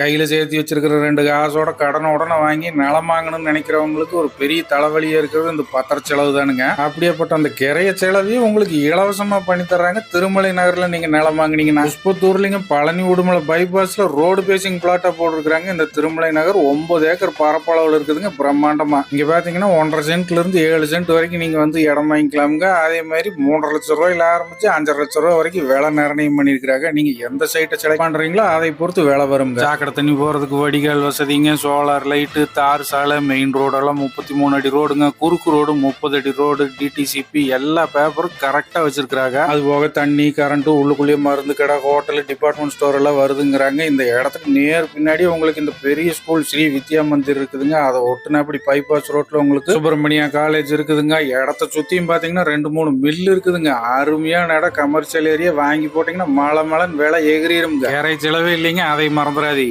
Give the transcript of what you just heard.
கையில் சேர்த்து வச்சிருக்கிற ரெண்டு காசோட கடனை உடனே வாங்கி நிலம் வாங்கணும்னு நினைக்கிறவங்களுக்கு ஒரு பெரிய தலைவலியாக இருக்கிறது இந்த பத்திர செலவு தானுங்க. அப்படியேப்பட்ட அந்த கிரைய செலவையும் உங்களுக்கு இலவசமாக பண்ணி தர்றாங்க. திருமலை நகரில் நீங்கள் நிலம் வாங்கினீங்கன்னா புஷ்பத்தூர்லிங்க பழனி உடுமலை பைபாஸில் ரோடு பேசிங் பிளாட்டாக போட்டிருக்கிறாங்க. இந்த திருமலை நகர் ஒன்பது ஏக்கர் பரப்பளவில் இருக்குதுங்க பிரம்மாண்டமாக இங்கே பார்த்தீங்கன்னா ஒன்றரை சென்ட்லேருந்து ஏழு சென்ட் வரைக்கும் நீங்கள் வந்து இடம் வாங்கிக்கலாமுங்க. அதே மாதிரி மூன்றரை லட்ச ரூபாயில் ஆரம்பிச்சு அஞ்சரை லட்ச ரூபா வரைக்கும் விலை நிர்ணயம் பண்ணியிருக்கிறாங்க. நீங்கள் எந்த சைட்டை செலக்ட் பண்ணுறீங்களோ அதை பொறுத்து விலை வருங்க. சாக்கடை தண்ணி போகிறதுக்கு வடிகால் வசதிங்க. சோலார் லைட்டு தார் சாலை மெயின் ரோடெல்லாம் முப்பத்தி மூணு அடி ரோடுங்க. குறுக்கு ரோடு முப்பது அடி ரோடு டிடிசிபி எல்லா பேப்பரும் கரெக்டாக வச்சிருக்கிறாங்க. அது போக தண்ணி கரண்ட்டு உள்ளுக்குள்ளேயே மருந்து கடை ஹோட்டல் டிபார்ட்மெண்ட் ஸ்டோர் எல்லாம் வருதுங்கிறாங்க. இந்த இடத்துக்கு நேர் பின்னாடி உங்களுக்கு இந்த பெரிய ஸ்கூல் ஸ்ரீ வித்யா மந்திர் இருக்குதுங்க. அதை ஒட்டுனா அப்படி பைபாஸ் ரோட்டில் உங்களுக்கு சுப்பிரமணியா காலேஜ் இருக்குதுங்க. இடத்த சுற்றியும் பார்த்தீங்கன்னா ரெண்டு மூணு மில் இருக்குதுங்க. அருமையான இடம் கமர்ஷியல் ஏரியா வாங்கி போட்டிங்கன்னா மழை மழைன்னு விலை எகிரிடும் வேற செலவே இல்லைங்க. அதை மறந்துடாதீங்க.